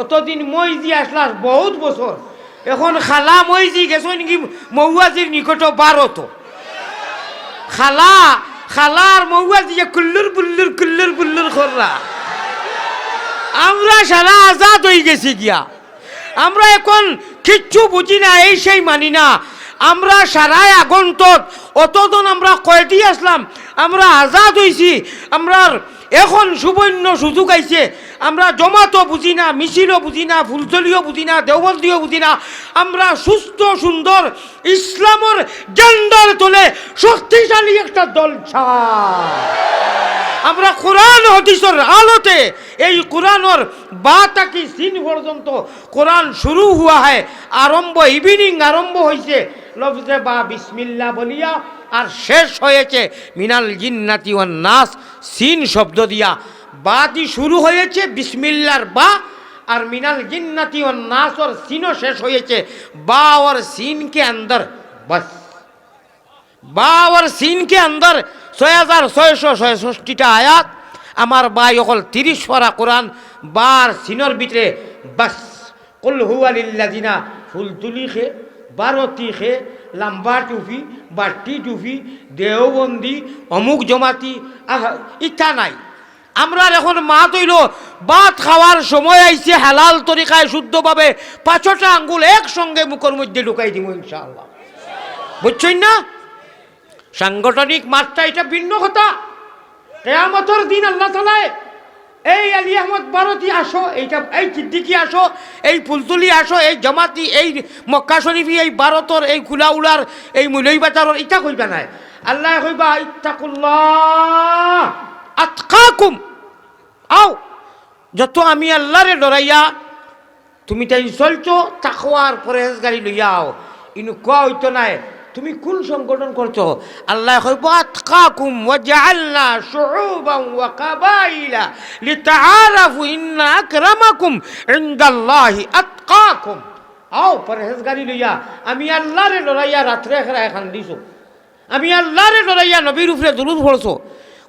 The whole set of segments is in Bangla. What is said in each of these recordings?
অতদিন মই জি আসলাস বহুত বছর। এখন খালা মই জি গেছো নাকি মৌয়াজির নিকট বারত খালা খালার মৌয়াজি যে কুল্লুর বুল্লুর কুল্লুর বুল্লুর কররা আমরা সারা আজাদ হয়ে গেছি গিয়া। আমরা এখন কিচ্ছু বুঝি না, এই সেই মানি না। আমরা সারাই আগন্তক, অতদিন আমরা কয়টি আসলাম, আমরা আজাদ হইছি আমরা এখন সুবর্ণ সুযোগ আইছে। আমরা জমাতো বুঝি না, মিছিলও বুঝি না ফুলতলিও বুঝি না, দেওবন্দিও বুঝি না। আমরা সুস্থ, সুন্দর, ইসলামের জেন্ডার তোলে শক্তিশালী একটা দল আমরা কোরআন হদিসর আলোতে এই কোরআনর বা তাকি সিন পর্যন্ত কোরআন শুরু হুয়া হয়। আরম্ভ ইভিনিং আরম্ভ হয়েছে লফজে বা বিসমিল্লা বলিয়া আর শেষ হয়েছে মিনাল জিন্নাতি ওয়ান নাস, সিন শব্দ দিয়া। বাতি শুরু হয়েছে বিসমিল্লার বা, আর মিনাল জিন্নাতি ওয়ান নাস ওর সিনও শেষ হয়েছে। বা ওর সিনকে আন্দর, বাস। বা ওর সিনকে আন্দর ছয় হাজার ছয়শো ছয়ষষ্টিটা আয়াত, আমার বাই অকল তিরিশ পরা কোরআন বার সিনর ভিতরে, বাস। কল হুয়ালিল্লা দিনা ফুল তুলি খে বারতি খে লাম্বা টুফি বাটি টুফি দেওবন্দি, অমুক জমাতি ইচ্ছা নাই। আমরা এখন মা তৈল, ভাত খাওয়ার সময় আইছে হালাল তরিকায় শুদ্ধভাবে পাঁচটা আঙ্গুল একসঙ্গে মুখের মধ্যে ঢুকাই দিব ইনশাআল্লাহ। বুঝছেন না? সাংগঠনিক মাত্রা এটা ভিন্ন কথা। কেয়ামতর দিন আল্লাহ তালায় এই আলী আহমদ বারতি আসো এইটা এই সিদ্দিকি আসো, এই ফুলতুলি আসো, এই জমাতি, এই মক্কা শরীফি, এই ভারতর এই কুলাউলার এই মুলই বাজারর ইটা কইবা নাই। আল্লাহ কইবা ইত্তাকুল্লাহ আতকাকুম। আও, যত আমি আল্লাহরে ডরাইয়া তুমি তাই চলছো, তাকওয়ার পরেজগারি লইয়া আও। ইনু কোয়া হইতো নাই তুমি কোন সংগঠন করছ? আল্লাহ কইব আতকাকুম ওয়া জাআলনা শুউবান ওয়া কাবাইলা লিতাআরাফু ইন্না আকরামাকুম ইনদাল্লাহি আতকাকুম। আও, পরহেজগারি লইয়া, আমি আল্লাহরে ডরাইয়া রাত্রে খেরা এখন দিছো। আমি আল্লাহরে ডরাইয়া নবীর উপরে দুরুদ পড়ছো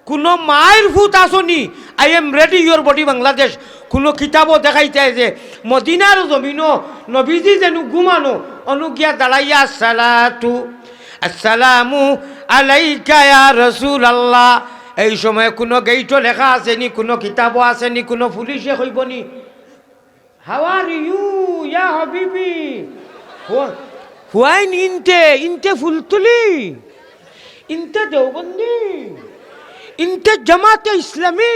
কোনো মায়ের ভূত আসনি। I am ready your body Bangladesh. কোনো কিতাবও দেখাইতে যে মদিনার জমিনও নবীজি যেন ঘুমানো, অনুজ্ঞা দাঁড়াইয়া সালাতু আসসালামু আলাইকা ইয়া রসুল আল্লাহ এই সময় কোনো গেইটও লেখা আসেনি কোনো কিতাবও আসেনি কোনো পুলিশে কইবনি হাউ আর ইউ ইয়া হবিবি? হুয়াইন ইনতে ইনতে ফুলতুলি। ইনতে দেওবন্দি? ইনতে জামাতে ইসলামী?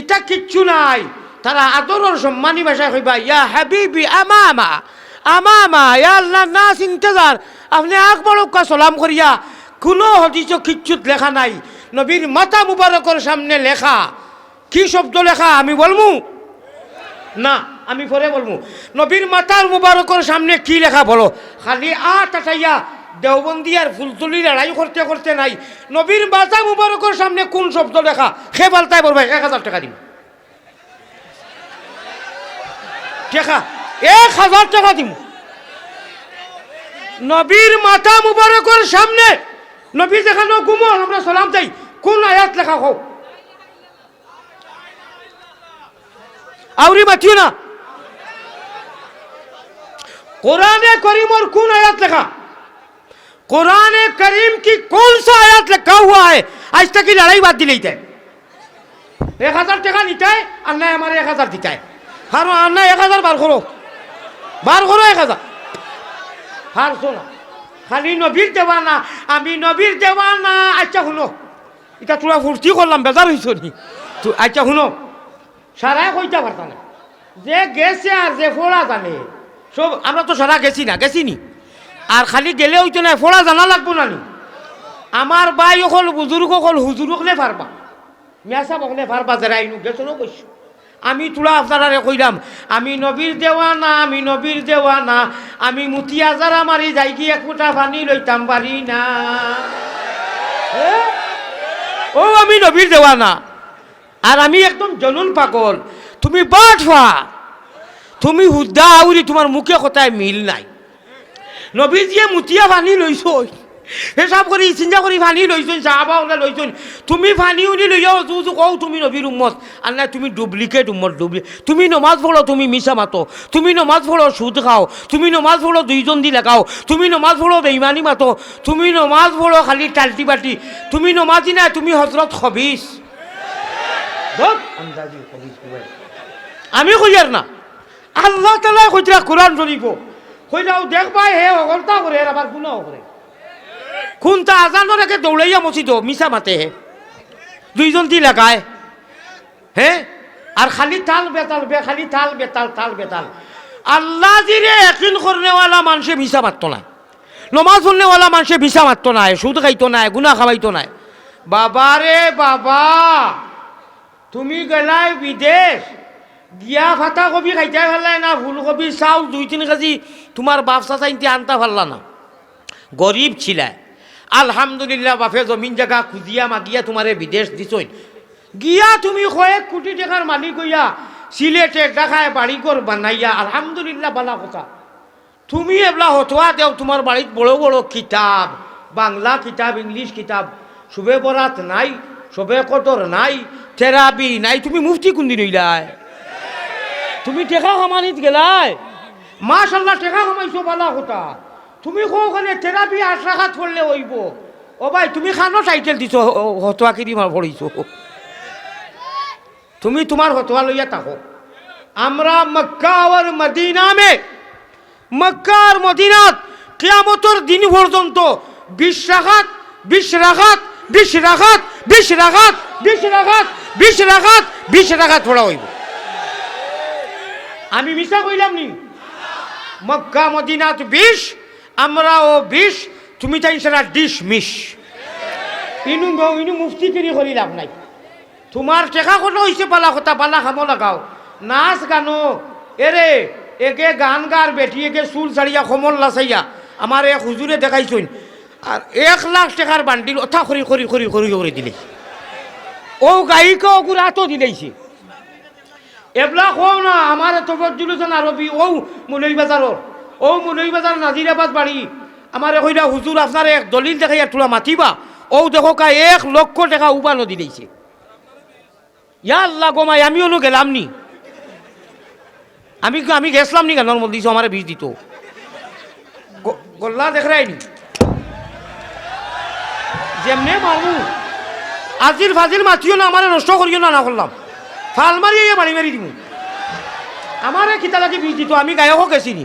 এটা কিচ্ছু নাই, তারা আদরের সম্মানী ভাষায় কইবা ইয়া হাবিবি আমামা আমামা ইয়া আল্লাহ নাস ইন্তজার আপনি আকবর সালাম করিয়া, কোনো হদিস কিচ্ছুত লেখা নাই। নবীর মাথা মুবারকর সামনে লেখা। কি শব্দ লেখা? আমি বলমু? না, আমি পরে বলব নবীর মাতার মুবারকর সামনে কি লেখা বলো? খালি আ টাটাইয়া দেওবন্দি আর ফুলতুলি লড়াই করতে করতে নাই। নবীর মাতা মুবারকর সামনে কোন শব্দ লেখা? সে পাল্টাই বলবে, এক হাজার টাকা দিম। টাকা। এক হাজার টাকা দিম নবীর মাতা মুবারকর সামনে নবী যেখানে ঘুমন আমরা সালাম চাই কোন আয়াত লেখা হোক আউরি মাতিও না কোরআনে करीम और कौन आयत लिखा कुरान करीम की कौन सा आयत लिखा हुआ है आज तक की लड़ाई बात दिलाई है एक हजार टका निता है अन्ना हमारे एक हजार दिता है हर अन्ना एक हजार बार करो বার করো এক হাজার। হারছো খালি নবীর দেওয়া না আমি নবীর দেওয়া না আচ্ছা শুনো, এটা তোরা ফুর্তি করলাম, বেজার হয়েছ নি? তো আচ্ছা শুনো সারাই কইতে পারত না। যে গেছে আর যে ফোড়া জানে, সব আমরা তো সারা গেছি না, গেছি নি? আর খালি গেলে হইতো না, ফোড়া জানা লাগবো না নি? আমার বাই অকল বুজুর্গ অকল হুজুরক নে পারবা। মেসা বকলে পারবা, যারা আইনু গেছো না আমি তোলা আপনারা কইলাম আমি নবীর দেওয়া না আমি নবীর দেওয়া না আমি মুতিয়া যারা মারি যাই কি এক ফুটা পানি লইতাম পারি না? ও, আমি নবীর দেওয়া না আর আমি একদম জনুন পাগল। তুমি বাটফা তুমি হুদ্দা আউরি, তোমার মুখে কথায় মিল নাই। নবীজিয়ে মুতিয়া পানি লইছ হিসাব কৰি চিন্তা কৰি ফানি লৈছোন চাহ বাওলে লৈছোন। তুমি ফানি উনি লৈ যাও যু কওঁ, তুমি নবীর উম্মত। আর না তুমি ডুপ্লিকেট উম্মত, ডুপ্লি তুমি নমাজ পড়ো তুমি মিশা মাতো। তুমি নমাজ পড়ো সুদ খাও। তুমি নমাজ পড়ো দুইজন দি লাগাও। তুমি নমাজ পড়ো বেইমানি মাতো। তুমি নমাজ পড়ো খালি টাল্টি বাটি তুমি নমাজি না তুমি হজরত খবিস। আমি কইয়ার না। আল্লাহ তালা কইরা কোরআন শরীফ কইরাও দেখবাই হে অগলতা করে আবার গুণাও করে কোনটা আজানোর একে দৌড়াইয়া মসজিদ মিশা মাতে হে। দুইজন দি লাগায়। হে? আর খালি তাল বেতাল বে, খালি তাল বেতাল তাল বেতাল। আল্লাহ জিরে একিন করনেওয়ালা মানুষে ভিসা মারতো না নমাজ পড়নেওয়ালা মানুষে ভিসা মারতো নাই। সুদ খাইতো নাই গুনা খাওয়াইতো নাই। বাবা রে বাবা, তুমি গেলাই বিদেশ। গিয়া ফাটা কবি খাইতে ফেলাই না ফুলকবি চাউল দুই, তিন কেজি তোমার বাপ চাচাইতে আনতা পারলা না। গরিব ছিলা। আলহামদুলিল্লাহ, বাপে জমিন জায়গা খুঁজিয়া মাগিয়া তোমারে বিদেশ দিছইন। গিয়া তুমি কয়েক কোটি টাকার মালিক হইয়া সিলেটে দেখায় বাড়ি ঘর বানাইয়া, আলহামদুলিল্লাহ বালা কথা। তুমি এবলা হতোয়া দেও, তোমার বাড়িত বড় বড় কিতাব, বাংলা কিতাব, ইংলিশ কিতাব, শুভে বরাত নাই, শোভে কটর নাই, থেরাপি নাই, তুমি মুফতি কোনদিন হইলাই? তুমি টেকা কামানিত গেলাই? মাশাল্লাহ টেকা কামাইছো বালা কথা। তুমি কোখানে থেরাপি আশ্রাঘাত করলে হইব। ও ভাই, তুমি খানো টাইটেল দিছো হতোয়া কিরি মার পড়িছো তুমি তোমার হতোয়া লইয়া থাকো। আমরা মক্কা আর মদিনা মে মক্কা আর মদিনাত কিয়ামতর দিন পর্যন্ত বিশ রাখাত বিশ রাখাত বিশ রাখাত বিশ রাখাত বিশ রাখাত বিশ রাখাত বিশ রাখাত পড়া হইব। আমি মিশা কইলাম নি? মক্কা মদিনাত বিশ আমরা ও বিশ তুমি চাই সেটা ডিশ মিশ। ইনু ইনু মুফতি কিনি করি লাভ নাই। তোমার টেকা কোনো হয়েছে পালা কথা পালা খামো লাগাও। নাচ গানো। এরে একে গান গার বেটি একে চুল ছাড়িয়া সমল লাচাইয়া আমার এক হুজুরে দেখাইছুন। আর এক লাখ টাকার বান্ডিল অথা খরি খরি খরি খরি করে দিলে। ও গায়িকা ওগুলো এত দিলেইছে। এবলা কও না আমার তফজুলুসান আরবি ও মুলই বাজারর ও মুলই বাজার নাজিরাবাদ বাড়ি আমার কইরা হুজুর আপনার এক দলিল দেখাইয়া তোলা মাতিবা। ও দেখো কা এক লক্ষ টাকা উবানো দিলেইছে ইয়া আল্লাহ গোমাই আমিও নো গেলাম নি? আমি আমি গেছিলাম নি কেন মধ্যে দিছো আমার বীজ দিত। গল্লা দেখ রাইনি যেমনে মারু আজিল ফাজিল মাতিও না আমার নষ্ট করিও না না করলাম ফাল মারিয়ে মারি মারি দিমু। আমারে কিতা লাগে বীজ দিত, আমি গায়কও গেছি নি?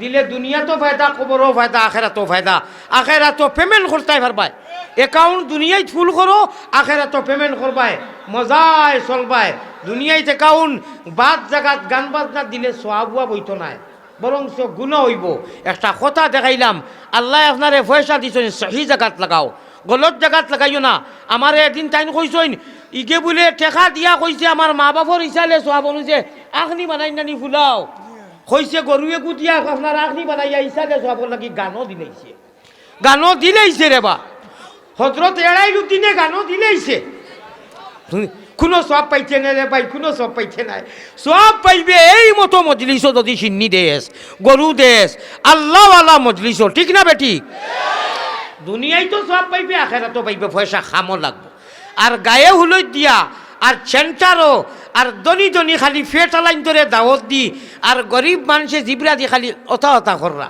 দিলে দুনিয়া তো ফায়দা, কবরও ফায়দা আখেরা তো ফায়দা। আখেরা তো পেমেন্ট করতেই পারবাই অ্যাকাউন্ট দুনিয়ায় ফুল করো আখেরা তো পেমেন্ট করবাই মজায় চলবায়। দুনিয়ায় অ্যাকাউন্ট বাদ জাগাত, গান বাজনা দিলে সোয়াবুয়া বইতো নাই। বরং গুণ হইব। একটা কথা দেখাইলাম। আল্লাহ আপনারে পয়সা দিছেন, সহি জাগাত লাগাও। গলত জাগাত লাগাইও না। আমার এদিন টাইম কইসইন ইগে বলে টেকা দিয়া কইছে, আমার মা বাপর ইচালে সোয়াব অনুযায়ী আখনি বানাই নানি ফুলাও। কইছে গরুয়ে গুটিয়া আপনার আখনি বানাইয়া ইচালে সোয়াবর লাগি গানও দিলেইছে। গানও দিলেইছে রে বা। হজরত এড়াই দিনে গানও দিলেইছে। কোনো সব পাইছে না রে ভাই কোনো সব পাইছে না সব পাইবে এই মতো মজলিস যদি সিন্নি দেশ গরু দেশ আল্লাহ আল্লাহওয়ালা মজলিস ঠিক না বেটি দুনিয়ায় তো সব পাইবে আখেরা তো পাইবে পয়সা খামো লাগবো। আর গায়ে হুলই দিয়া আর সেন্টারও আর দনি দনি খালি ফেটালাইন ধরে দাওয়াত দি, আর গরিব মানুষে জিবরা দি খালি অথা অথা কররা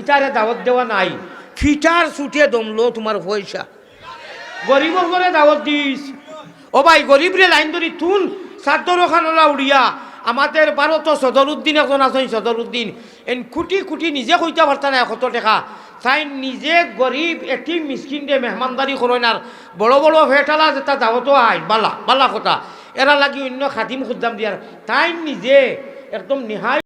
ইটারে দাওয়াত দেওয়া নাই। ফিটার ছুটে দমলো তোমার পয়সা। গরিবর করে দাওয়াত দিস। ও ভাই গরিব রে লাইন ধরি তুন সাদ্দর খানলা উড়িয়া। আমাদের ভারত সদরুদ্দিন এখন আছেন, সদরুদ্দিন। এন কুটি কুটি নিজে কইতে পারতা না কত টাকা। তাই নিজে গরিব এটি মিসকিন দে মেহমানদারি করেন আর বড় বড় ফেটালা যেটা দাওয়াতো আয় বালা বালা কথা। এরা লাগি অন্য খাদিম খুদ্দাম দিয়ার তাই নিজে একদম নিহাই